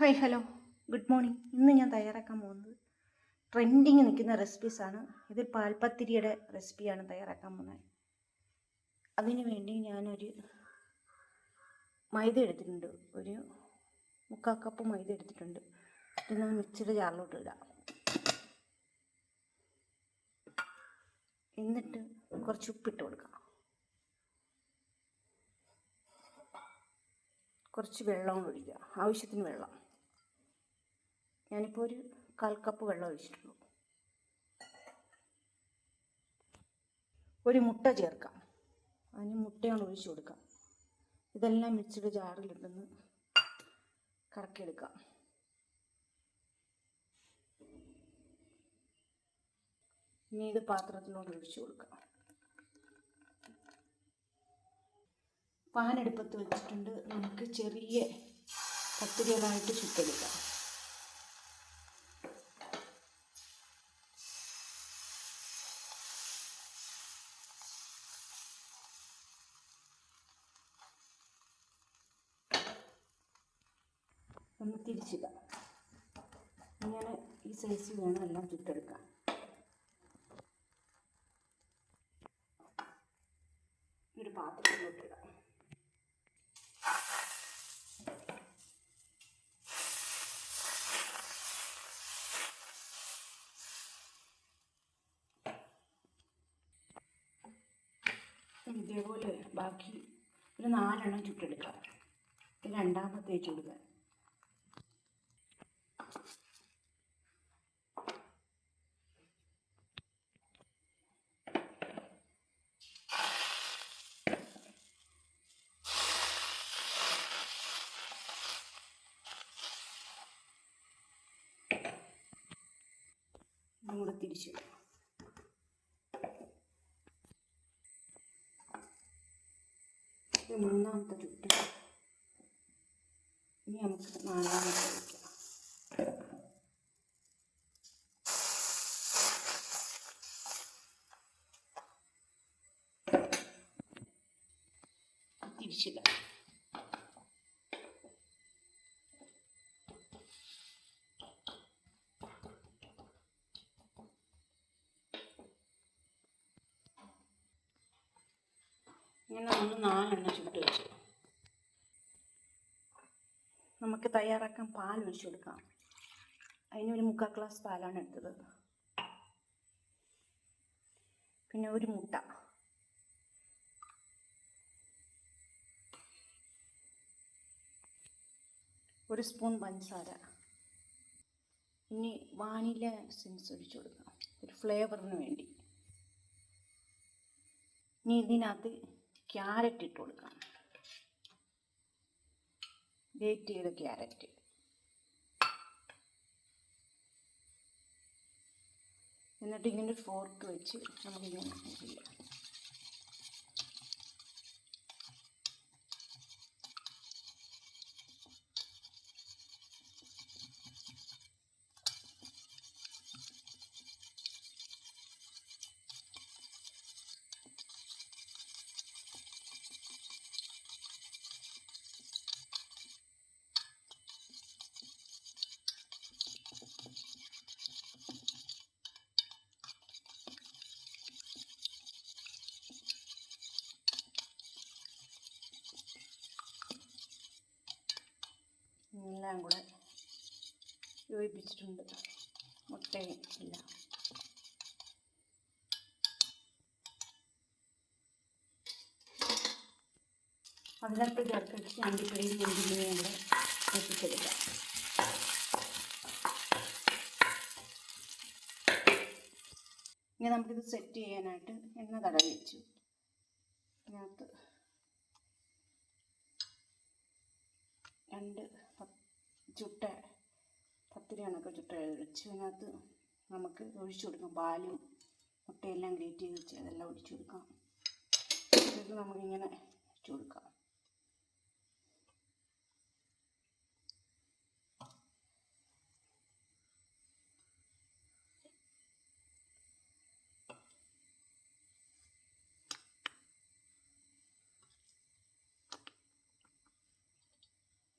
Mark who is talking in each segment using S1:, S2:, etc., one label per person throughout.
S1: Hi hello. Good morning. ഇന്ന് ഞാൻ തയ്യാറാക്കാൻ പോകുന്നത് ട്രെൻഡിങ് നിൽക്കുന്ന റെസിപ്പീസാണ് ഇതിൽ പാൽപ്പത്തിരിയുടെ റെസിപ്പിയാണ് തയ്യാറാക്കാൻ പോകുന്നത്. അതിന് വേണ്ടി ഞാനൊരു മൈദ എടുത്തിട്ടുണ്ട്. ഒരു മുക്കാൽ കപ്പ് മൈദ എടുത്തിട്ടുണ്ട്. ഇത് മിക്സിയുടെ ജാറിലോട്ട് ഇടാം. എന്നിട്ട് കുറച്ച് ഉപ്പിട്ട് കൊടുക്കാം. കുറച്ച് വെള്ളം ഒഴിക്കുക. ആവശ്യത്തിന് വെള്ളം. ഞാനിപ്പോൾ ഒരു കാൽ കപ്പ് വെള്ളം ഒഴിച്ചിട്ടുള്ളൂ. ഒരു മുട്ട ചേർക്കാം. അതിന് മുട്ടയാണ് ഒഴിച്ചു കൊടുക്കാം. ഇതെല്ലാം മിക്സിയുടെ ജാറിലിട്ടൊന്ന് കറക്കിയെടുക്കാം. ഇനി ഇത് പാത്രത്തിലോട്ട് ഒഴിച്ചു കൊടുക്കാം. പാൻ അടുപ്പത്ത് വെച്ചിട്ടുണ്ട്. നമുക്ക് ചെറിയ പത്തിരികളായിട്ട് ചുട്ടെടുക്കാം. ഒന്ന് തിരിച്ചിടാം ഇങ്ങനെ ഈ സൈസിൽ വേണം എല്ലാം ചുട്ടെടുക്കാം ഒരു പാത്രത്തിലോട്ട് ഇടാം ഇതേപോലെ ബാക്കി ഒരു നാലെണ്ണം ചുട്ടെടുക്കാം. രണ്ടാമത്തെ ചുടുക കൂടെ തിരിച്ചു മൂന്നാമത്തെ ചുട്ട്. ഇനി നമുക്ക് നാലാമത്തെ ഇങ്ങനെ നമ്മൾ നാലെണ്ണം ചുട്ട് വെച്ചു. നമുക്ക് തയ്യാറാക്കാൻ പാൽ ഒഴിച്ചു കൊടുക്കാം. അതിനൊരു മുക്കാൽ ഗ്ലാസ് പാലാണ് എടുത്തത്. പിന്നെ ഒരു മുട്ട. ഒരു സ്പൂൺ പഞ്ചസാര. ഇനി വാനില സിൻസ് ഒഴിച്ചു കൊടുക്കാം. ഒരു ഫ്ലേവറിന് വേണ്ടി. ഇനി ഇതിനകത്ത് ക്യാരറ്റ് ഇട്ട് കൊടുക്കാം ഗ്രേറ്റ് ചെയ്ത ക്യാരറ്റ്. എന്നിട്ട് ഇങ്ങനെ ഫോർക്ക് വെച്ച് നമുക്കിങ്ങനെ ചെയ്യാം. എല്ലാം കൂടെ യോജിപ്പിച്ചിട്ടുണ്ട്. മുട്ടയും എല്ലാം. അതിനകത്ത് ചേർത്ത് അണ്ടിപ്പിടിയും മുന്തിരിയും കൂടെ എത്തിച്ചെടുക്കാം ഇനി നമുക്കിത് സെറ്റ് ചെയ്യാനായിട്ട് എണ്ണ തടവി വെച്ചു ഇതിനകത്ത് രണ്ട് ചുട്ട പത്തിരി കണക്ക് ചുട്ട ഒഴിച്ച് അതിനകത്ത് നമുക്ക് ഒഴിച്ചു കൊടുക്കാം. പാലും മുട്ടയെല്ലാം ഗ്രേറ്റ് ചെയ്ത് വെച്ച് അതെല്ലാം ഒഴിച്ചു കൊടുക്കാം. ഇത് നമുക്കിങ്ങനെ വെച്ചു കൊടുക്കാം.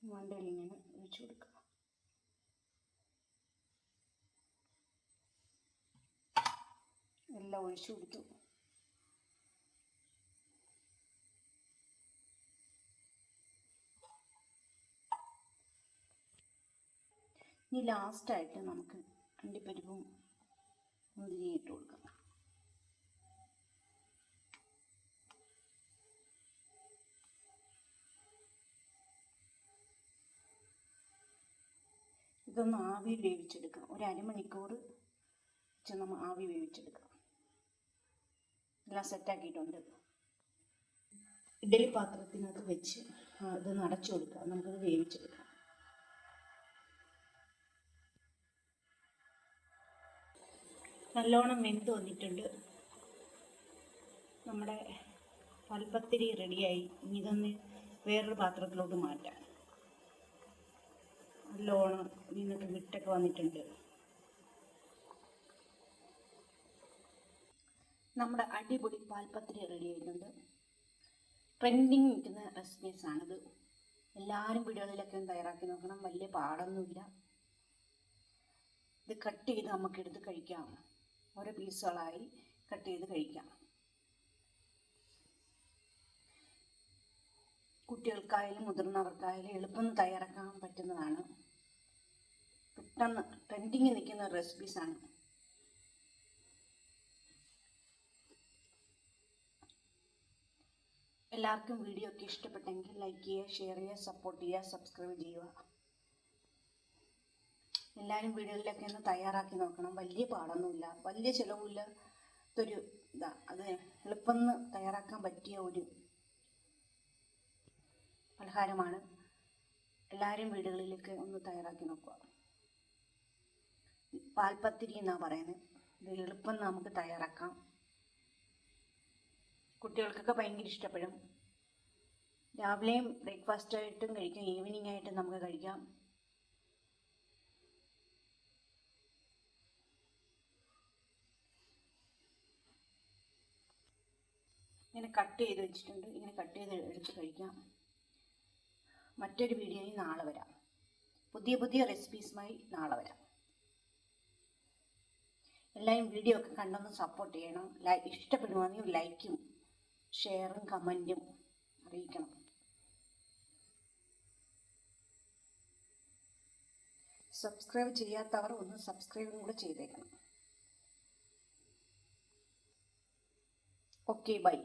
S1: മണ്ടയിൽ ഇങ്ങനെ ഒഴിച്ചു കൊടുക്കുക. എല്ലാം ഒഴിച്ചു കൊടുത്തു. ഇനി ലാസ്റ്റായിട്ട് നമുക്ക് അണ്ടിപ്പരിപ്പും മുന്തിരിയും ഇട്ട് കൊടുക്കാം. ഇതൊന്ന് ആവി വേവിച്ചെടുക്കാം ഒരു അരമണിക്കൂർ നമ്മൾ ആവി വേവിച്ചെടുക്കാം എല്ലാം സെറ്റാക്കിയിട്ടുണ്ട് ഇഡലി പാത്രത്തിനകത്ത് വെച്ച് ഇതൊന്ന് അടച്ചു കൊടുക്കാം നമുക്കത് വേവിച്ചെടുക്കാം. നല്ലോണം വെന്ത് വന്നിട്ടുണ്ട്. നമ്മുടെ പൽപ്പത്തിരി റെഡിയായി ഇനി ഇതൊന്ന് വേറൊരു പാത്രത്തിലോട്ട് മാറ്റാം. നല്ലോണം നിങ്ങൾക്ക് വിട്ടൊക്കെ വന്നിട്ടുണ്ട്. നമ്മുടെ അടിപൊളി പാൽപ്പത്തിരി റെഡി ആയിട്ടുണ്ട്. ട്രെൻഡിങ് നിൽക്കുന്ന റെസിപ്പീസാണിത് എല്ലാവരും വീടുകളിലൊക്കെ ഒന്ന് തയ്യാറാക്കി നോക്കണം. വലിയ പാടൊന്നുമില്ല. ഇത് കട്ട് ചെയ്ത് നമുക്ക് എടുത്ത് കഴിക്കാം. ഓരോ പീസുകളായി കട്ട് ചെയ്ത് കഴിക്കാം. കുട്ടികൾക്കായാലും മുതിർന്നവർക്കായാലും എളുപ്പം തയ്യാറാക്കാൻ പറ്റുന്നതാണ്. പെട്ടെന്ന് ട്രെൻഡിങ് നിൽക്കുന്ന റെസിപ്പീസാണ് എല്ലാവർക്കും വീഡിയോ ഒക്കെ ഇഷ്ടപ്പെട്ടെങ്കിൽ ലൈക്ക് ചെയ്യുക ഷെയർ ചെയ്യുക സപ്പോർട്ട് ചെയ്യുക സബ്സ്ക്രൈബ് ചെയ്യുക. എല്ലാവരും വീടുകളിലൊക്കെ ഒന്ന് തയ്യാറാക്കി നോക്കണം. വലിയ പാടൊന്നുമില്ല. വലിയ ചിലവുമില്ല ഇതൊരു ഇതാ അത് എളുപ്പം തയ്യാറാക്കാൻ പറ്റിയ ഒരു പലഹാരമാണ്. എല്ലാവരും വീടുകളിലൊക്കെ ഒന്ന് തയ്യാറാക്കി നോക്കുക. പാൽപ്പത്തിരി എന്നാണ് പറയുന്നത് ഇത് എളുപ്പം നമുക്ക് തയ്യാറാക്കാം. കുട്ടികൾക്കൊക്കെ ഭയങ്കര ഇഷ്ടപ്പെടും. രാവിലെയും ബ്രേക്ക്ഫാസ്റ്റ് ആയിട്ടും കഴിക്കാം. ഈവനിങ് ആയിട്ടും നമുക്ക് കഴിക്കാം. ഇങ്ങനെ കട്ട് ചെയ്ത് വെച്ചിട്ടുണ്ട്. ഇങ്ങനെ കട്ട് ചെയ്ത് എടുത്ത് കഴിക്കാം. മറ്റൊരു വീഡിയോയിൽ നാളെ വരാം. പുതിയ പുതിയ റെസിപ്പീസുമായി നാളെ വരാം. എല്ലാവരും വീഡിയോ ഒക്കെ കണ്ടൊന്ന് സപ്പോർട്ട് ചെയ്യണം. ലൈക്ക് ഇഷ്ടപ്പെടുവാണെങ്കിൽ ലൈക്കും ഷെയറും കമന്റും അറിയിക്കണം. സബ്സ്ക്രൈബ് ചെയ്യാത്തവർ ഒന്ന് സബ്സ്ക്രൈബും കൂടെ ചെയ്തേക്കണം. Okay bye